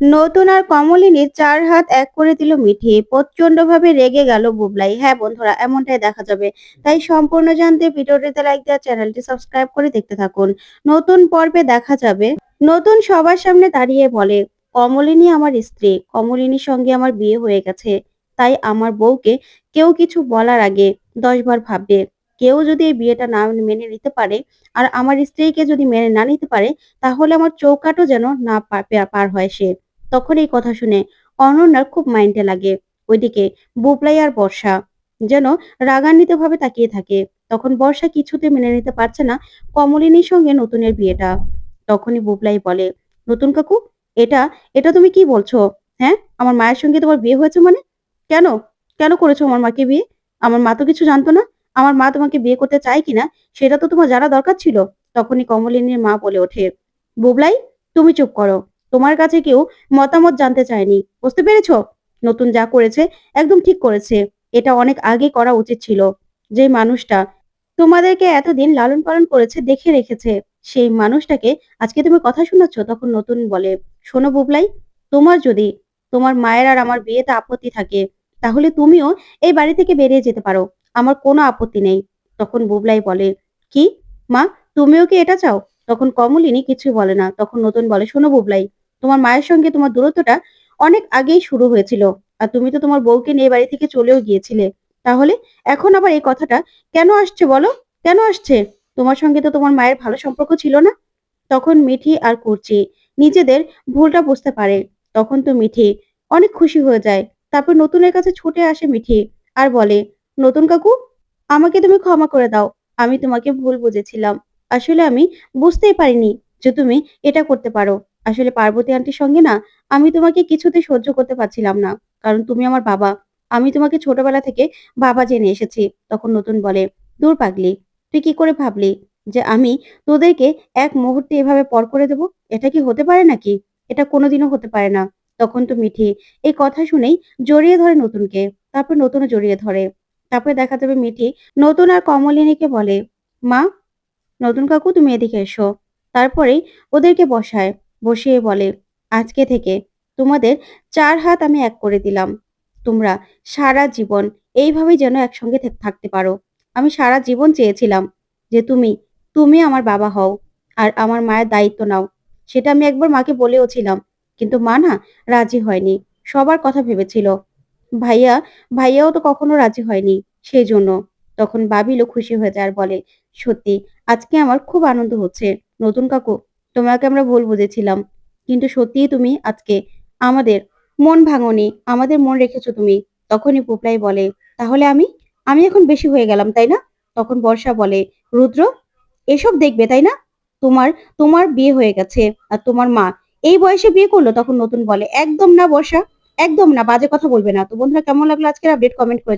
নতুন আর কমলিনীর চার হাত এক করে দিল মিঠি। প্রচণ্ড ভাবে রেগে গেল বুবলাই। হ্যাঁ বন্ধুরা, এমনটাই দেখা যাবে। তাই সম্পূর্ণ জানতে ভিডিওটিতে লাইক দেওয়া, চ্যানেলটি সাবস্ক্রাইব করে দেখতে থাকুন। নতুন পর্বে দেখা যাবে। নতুন সবার সামনে দাঁড়িয়ে বলে, কমলিনী আমার স্ত্রী। কমলিনীর সঙ্গে আমার বিয়ে হয়ে গেছে। তাই আমার বউকে কেউ কিছু বলার আগে দশবার ভাববে। কেউ যদি এই বিয়েটা না মেনে নিতে পারে আর আমার স্ত্রীকে যদি মেনে না নিতে পারে, তাহলে আমার চৌকাটও যেন না পার হয় সে। তখন এই কথা শুনে অনন্যার খুব মাইন্ডে লাগে। ওইদিকে বুবলাই আর বর্ষা যেন রাগান্বিত ভাবে তাকিয়ে থাকে। তখন বর্ষা কিছুতে মেনে নিতে পারছে না কমলিনীর সঙ্গে নতুনের বিয়েটা। তখনই বুবলাই বলে, নতুন কাকু, এটা এটা তুমি কি বলছো? হ্যাঁ আমার মায়ের সঙ্গে তোমার বিয়ে হয়েছে মানে? কেন? কেন করেছ আমার মাকে বিয়ে? আমার মা তো কিছু জানতো না। আমার মা তোমাকে বিয়ে করতে চায় কিনা সেটা তো তোমার জানা দরকার ছিল। তখনই কমলিনীর মা বলে ওঠে, বুবলাই, তুমি চুপ করো। তোমার কাছে কেউ মতামত জানতে চায়নি। বুঝতে পেরেছ? নতুন যা করেছে, একদম ঠিক করেছে। এটা অনেক আগে করা উচিত ছিল। যে মানুষটা তোমাদেরকে এতদিন লালন পালন করেছে, দেখে রেখেছে, সেই মানুষটাকে আজকে তুমি কথা শোনাচ্ছ, তখন নতুন বলে, শোনো বুবলাই, তোমার যদি তোমার মায়ের আর আমার বিয়েতে আপত্তি থাকে, তাহলে তুমিও এই বাড়ি থেকে বেরিয়ে যেতে পারো। আমার কোনো আপত্তি নেই। তখন বুবলাই বলে, কি? মা, তুমিও কি এটা চাও? তখন কমলিনী কিছু বলে না। তখন নতুন বলে, শোনো বুবলাই তোমার মায়ের সঙ্গে তোমার দূরত্বটা অনেক আগেই শুরু হয়েছিল। আর তুমি তো তোমার বউকে নিয়ে বাড়ি থেকে চলেও গিয়েছিলে। তাহলে এখন আবার এই কথাটা কেন আসছে বলো? কেন আসছে? তোমার সঙ্গে তো তোমার মায়ের ভালো সম্পর্ক ছিল না। তখন মিঠি আর কুরচি নিজেদের ভুলটা বুঝতে পারে। তখন তো মিঠি অনেক খুশি হয়ে যায়। তারপর নতুনের কাছে ছুটে আসে মিঠি আর বলে, নতুন কাকু, আমাকে তুমি ক্ষমা করে দাও। আমি তোমাকে ভুল বুঝেছিলাম। আসলে আমি বুঝতেই পারিনি যে তুমি এটা করতে পারো। আসলে পার্বতী আন্টির সঙ্গে না, আমি তোমাকে কিছুতে সহ্য করতে পারছিলাম না। কারণ তুমি আমার বাবা। আমি তোমাকে ছোটবেলা থেকে বাবা জেনে এসেছি। তখন নতুন বলে, দূর পাগলি, তুই কি করে ভাবলি যে আমি তোদেরকে এক মুহূর্তে এভাবে পর করে দেব? এটা কি হতে পারে নাকি? এটা কোনোদিনও হতে পারে না। তখন তো মিঠি এই কথা শুনেই জড়িয়ে ধরে নতুনকে, তারপর নতুনও জড়িয়ে ধরে। তারপরে দেখা যাবে মিঠি নতুন আর কমলিনীকে বলে, মা, নতুন কাকু তুমি এদিকে এসো। তারপরেই ওদেরকে বসায়। বসিয়ে বলে, আজকে থেকে তোমাদের চার হাত আমি এক করে দিলাম। তোমরা সারা জীবন এইভাবেই যেন একসঙ্গে থাক- থাকতে পারো। আমি সারা জীবন চেয়েছিলাম যে তুমি তুমি আমার বাবা হও আর আমার মায়ের দায়িত্ব নাও। সেটা আমি একবার মাকে বলেও ছিলাম কিন্তু মা না রাজি হয়নি। সবার কথা ভেবেছিল, ভাইয়া, ভাইয়াও তো কখনো রাজি হয়নি সেই জন্য তখন বাবিলও খুশি হয়ে যায় আর বলে, সত্যি, আজকে আমার খুব আনন্দ হচ্ছে। নতুন কাকু তোমাকে আমরা ভুল বুঝেছিলাম। কিন্তু সত্যিই তুমি আজকে আমাদের মন ভাঙনি, আমাদের মন রেখেছো তুমি। তখনই পুপলাই বলে, তাহলে আমি আমি এখন বেশি হয়ে গেলাম, তাই না? তখন বর্ষা বলে, রুদ্র, এসব দেখবে, তাই না? তোমার তোমার বিয়ে হয়ে গেছে আর তোমার মা, এই বয়সে বিয়ে করল? তখন নতুন বলে, একদম না বর্ষা, একদম না, বাজে কথা বলবে না। তো বন্ধুরা, কেমন লাগল আজকের আপডেট কমেন্ট করে।